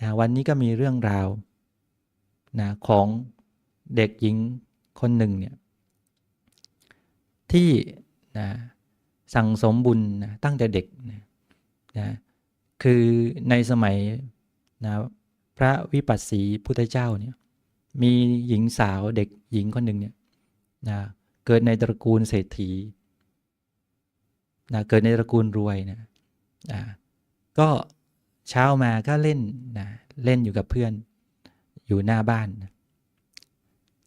นะวันนี้ก็มีเรื่องราวนะของเด็กหญิงคนหนึ่งเนี่ยที่นะสั่งสมบุญนะตั้งแต่เด็กนะนะคือในสมัยนะพระวิปัสสีพุทธเจ้าเนี่ยมีหญิงสาวเด็กหญิงคนหนึ่งเนี่ยนะเกิดในตระกูลเศรษฐีนะเกิดในตระกูลรวยนะนะก็ เช้ามาก็เล่นนะเล่นอยู่กับเพื่อนอยู่หน้าบ้าน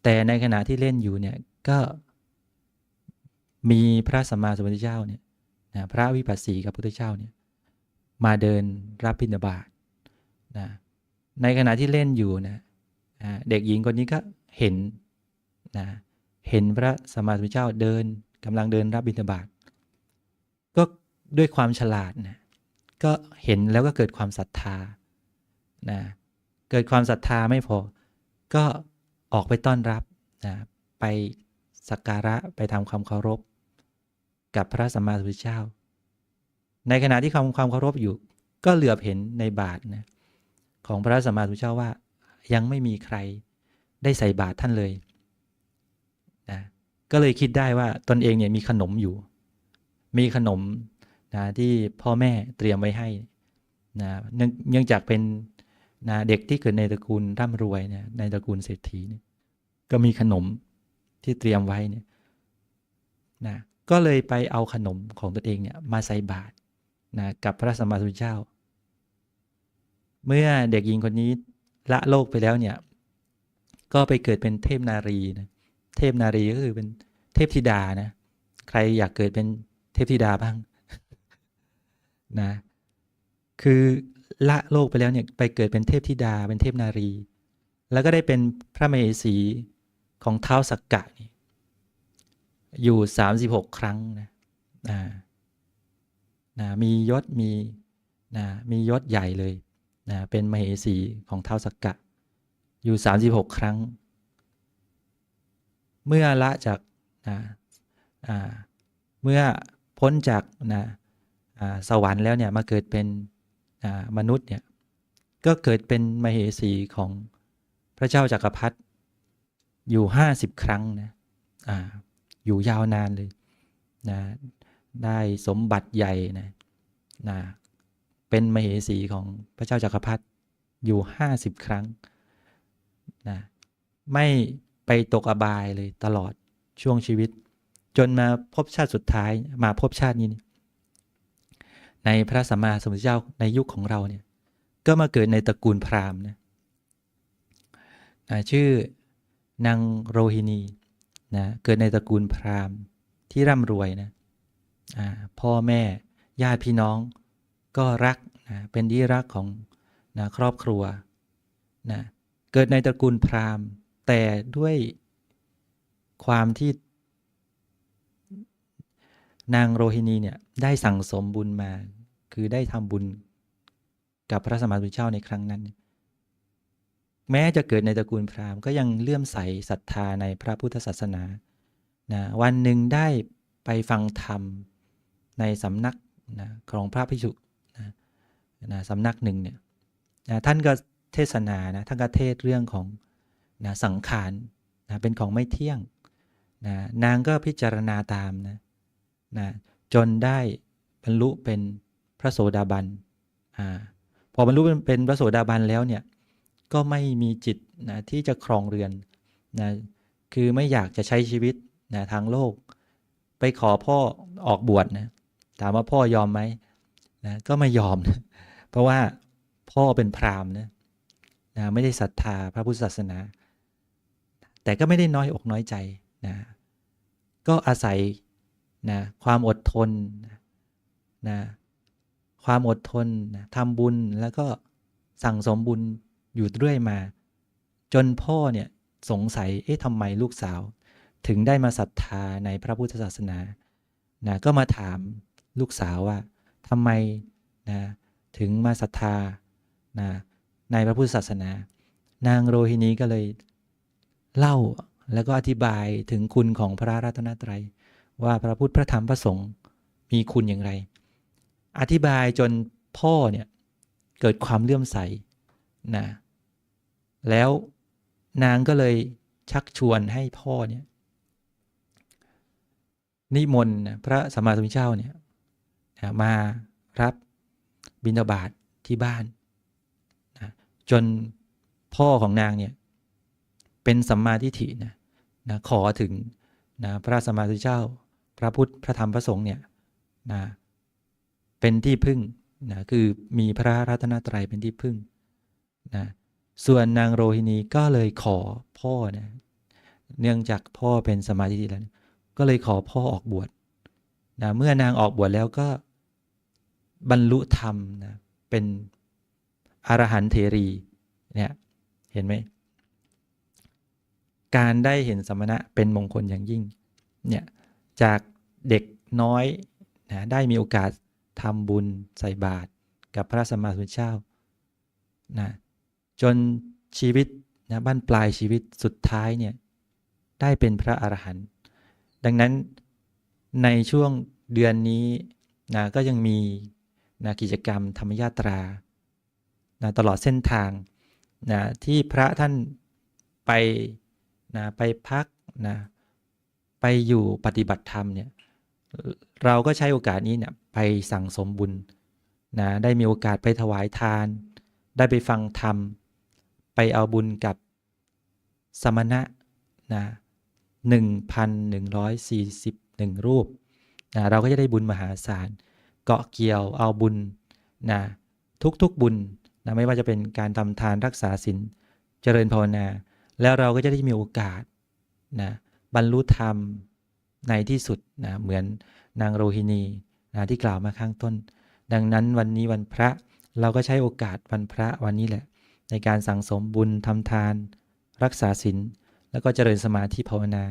แต่ในขณะที่เล่นอยู่เนี่ยก็มีพระสัมมาสัมพุทธเจ้าเนี่ยนะพระวิปัสสีกับพุทธเจ้าเนี่ยมาเดินรับบิณฑบาตนะในขณะที่เล่นอยู่นะเด็กหญิงคนนี้ก็เห็นนะเห็นพระสัมมาสัมพุทธเจ้าเดินกำลังเดินรับบิณฑบาตก็ด้วยความฉลาดนะ ก็เห็นแล้วก็เกิดความศรัทธานะเกิดความศรัทธาไม่พอ ก็ออกไปต้อนรับนะไปสักการะไปทำความเคารพ กับพระสัมมาสัมพุทธเจ้า ในขณะที่ทำความเคารพอยู่ ก็เหลือบเห็นในบาทนะของพระสัมมาสัมพุทธเจ้าว่า ยังไม่มีใครได้ใส่บาตรท่านเลยนะก็เลยคิดได้ว่าตนเองเนี่ยมีขนมอยู่ มีขนม นะที่พ่อแม่เตรียมไว้ให้นะเนื่องจากเป็นนะเด็กที่เกิดในตระกูลร่ำรวยเนี่ยในตระกูลเศรษฐีเนี่ยก็มีขนมที่เตรียมไว้เนี่ยนะก็เลยไปเอาขนมของตนเองเนี่ยมาใส่บาตรนะกับพระสัมมาสัมพุทธเจ้า เมื่อเด็กหญิงคนนี้ละโลกไปแล้วเนี่ยก็ไปเกิดเป็นเทพนารีนะเทพนารีก็คือเป็นเทพธิดานะใครอยากเกิดเป็นเทพธิดาบ้าง นะคือละโลกไปแล้วเนี่ยไปเกิดเป็นเทพธิดาเป็นเทพนารี แล้วก็ได้เป็นพระมเหสีของเท้าสักกะนี่อยู่ 36 ครั้งนะนะนะมียศมีนะมียศใหญ่เลยนะเป็นมเหสีของเท้าสักกะ อยู่ 36 ครั้ง เมื่อละจากนะอ่าเมื่อพ้นจากนะ สวรรค์แล้วเนี่ยมาเกิดเป็นมนุษย์เนี่ยก็เกิดเป็นมเหสีของพระเจ้าจากักรพรรดิอยู่50ครั้งนะออยู่ยาวนานเลยนะได้สมบัติใหญ่นะนะเป็นมเหสีของพระเจ้าจากักรพรรดิอยู่50ครั้งนะไม่ไปตกอบายเลยตลอดช่วงชีวิต จนมาพบชาติสุดท้ายมาพบชาตินี้ ในพระสัมมาสัมพุทธเจ้าในยุคของเราเนี่ยก็มาเกิดในตระกูลพราหมณ์นะชื่อนางโรฮินีนะเกิดในตระกูลพราหมณ์ที่ร่ำรวยนะพ่อแม่ญาติพี่น้องก็รักนะเป็นที่รักของนะครอบครัวนะเกิดในตระกูลพราหมณ์ แต่ด้วยความที่ นางโรฮินีเนี่ยได้สั่งสมบุญมา คือได้ทำบุญกับพระสมมาสุเจ้าในครั้งนั้น แม้จะเกิดในตระกูลพราหมณ์ก็ยังเลื่อมใสศรัทธาในพระพุทธศาสนานะวันหนึ่งได้ไปฟังธรรมในสำนักนะของพระภิกษุนะนะสำนักหนึ่งเนี่ยนะท่านก็เทศนานะท่านก็เทศเรื่องของนะสังขารนะเป็นของไม่เที่ยงนะนางก็พิจารณาตามนะ นะจนได้บรรลุเป็นพระโสดาบันอ่าพอบรรลุเป็นพระโสดาบันแล้วเนี่ยก็ไม่มีจิตนะที่จะครองเรือนนะคือไม่อยากจะใช้ชีวิตนะทางโลก ไปขอพ่อออกบวชนะถามว่าพ่อยอมไหมนะก็ไม่ยอมนะเพราะว่าพ่อเป็นพราหมณ์นะนะไม่ได้ศรัทธาพระพุทธศาสนา แต่ก็ไม่ได้น้อยอกน้อยใจนะก็อาศัย นะความอดทนนะความอดทนนะทำบุญแล้วก็สั่งสมบุญอยู่เรื่อยมา จนพ่อเนี่ยสงสัยเอ๊ะทำไมลูกสาว ถึงได้มาศรัทธาในพระพุทธศาสนานะก็มาถามลูกสาวว่าทำไมนะถึงมาศรัทธานะในพระพุทธศาสนา นางโรฮินีก็เลยเล่าแล้วก็อธิบายถึงคุณของพระรัตนตรัย ว่าพระพุทธพระธรรมพระสงฆ์มีคุณอย่างไร อธิบายจนพ่อเนี่ยเกิดความเลื่อมใสนะแล้วนางก็เลยชักชวนให้พ่อเนี่ยนิมนต์พระสัมมาสัมพุทธเจ้าเนี่ยมารับบิณฑบาตทที่บ้านนะจนพ่อของนางเนี่ยเป็นสัมมาทิฏฐินะนะขอถึงนะพระสัมมาสัมพุทธเจ้า ระพุทธพระธรรมพระสงฆ์เนี่ยนะเป็นที่พึ่งนะคือมีพระรัตนตรัยเป็นที่พึ่งนะส่วนนางโรฮินีก็เลยขอพ่อนะเนื่องจากพ่อเป็นสมาธิแล้วก็เลยขอพ่อออกบวชนะเมื่อนางออกบวชแล้วก็บรรลุธรรมนะเป็นอรหันต์เถรีเนี่ยเห็นไหมการได้เห็นสมณะเป็นมงคลอย่างยิ่งเนี่ยจาก เด็กน้อยนะได้มีโอกาสทำบุญใส่บาตรกับพระสัมมาสัมพุทธเจ้านะจนชีวิตนะบ้านปลายชีวิตสุดท้ายเนี่ยได้เป็นพระอรหันต์ดังนั้นในช่วงเดือนนี้นะก็ยังมีนะกิจกรรมธรรมยาตรานะตลอดเส้นทางนะที่พระท่านไปนะไปพักนะไปอยู่ปฏิบัติธรรมเนี่ย เราก็ใช้โอกาสนี้เนี่ยไปสั่งสมบุญนะได้มีโอกาสไปถวายทาน ได้ไปฟังธรรม ไปเอาบุญกับสมณะนะหนึ่งพันหนึ่งร้อยสี่สิบหนึ่งรูปนะเราก็จะได้บุญมหาศาล เกาะเกี่ยวเอาบุญนะทุกๆบุญนะไม่ว่าจะเป็นการทำทานรักษาศีลเจริญภาวนา แล้วเราก็จะได้มีโอกาสนะบรรลุธรรม ในที่สุดนะเหมือนนางโรฮินีนะที่กล่าวมาข้างต้น ดังนั้นวันนี้วันพระเราก็ใช้โอกาสวันพระวันนี้แหละ ในการสั่งสมบุญทำทาน รักษาศีลแล้วก็เจริญสมาธิภาวนา